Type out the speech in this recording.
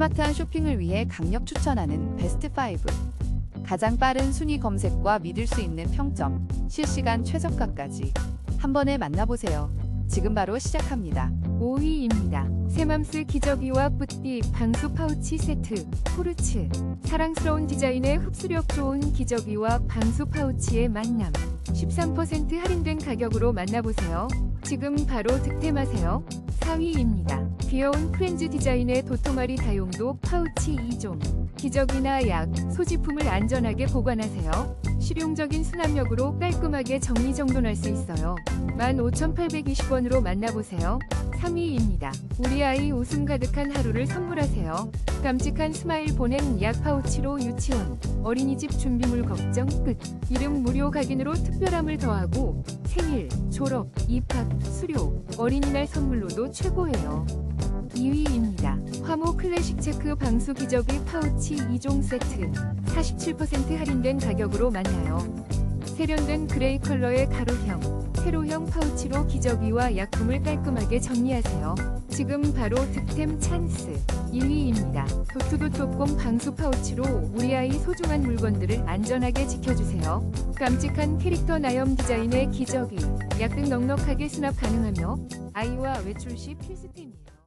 스마트한 쇼핑을 위해 강력 추천하는 베스트 5. 가장 빠른 순위 검색과 믿을 수 있는 평점, 실시간 최저가까지 한 번에 만나보세요. 지금 바로 시작합니다. 5위입니다. 세맘스 기저귀와 뿌띠 방수 파우치 세트 포르츠 사랑스러운 디자인의 흡수력 좋은 기저귀와 방수 파우치의 만남 13% 할인된 가격으로 만나보세요. 지금 바로 득템하세요. 4위입니다. 귀여운 프렌즈 디자인의 도토마리 다용도 파우치 2종 기저귀나 약, 소지품을 안전하게 보관하세요. 실용적인 수납력으로 깔끔하게 정리정돈할 수 있어요. 15,820원으로 만나보세요. 3위입니다. 우리 아이 웃음 가득한 하루를 선물하세요. 깜찍한 스마일 보낸 약 파우치로 유치원, 어린이집 준비물 걱정 끝. 이름 무료 각인으로 특별함을 더하고 생일, 졸업, 입학, 수료, 어린이날 선물로도 최고예요. 2위입니다. 화모 클래식 체크 방수 기저귀 파우치 2종 세트 47% 할인된 가격으로 만나요. 세련된 그레이 컬러의 가로형, 세로형 파우치로 기저귀와 약품을 깔끔하게 정리하세요. 지금 바로 득템 찬스. 1위입니다. 도투도토꼼 방수 파우치로 우리 아이 소중한 물건들을 안전하게 지켜주세요. 깜찍한 캐릭터 나염 디자인의 기저귀, 약등 넉넉하게 수납 가능하며 아이와 외출 시 필수템이에요.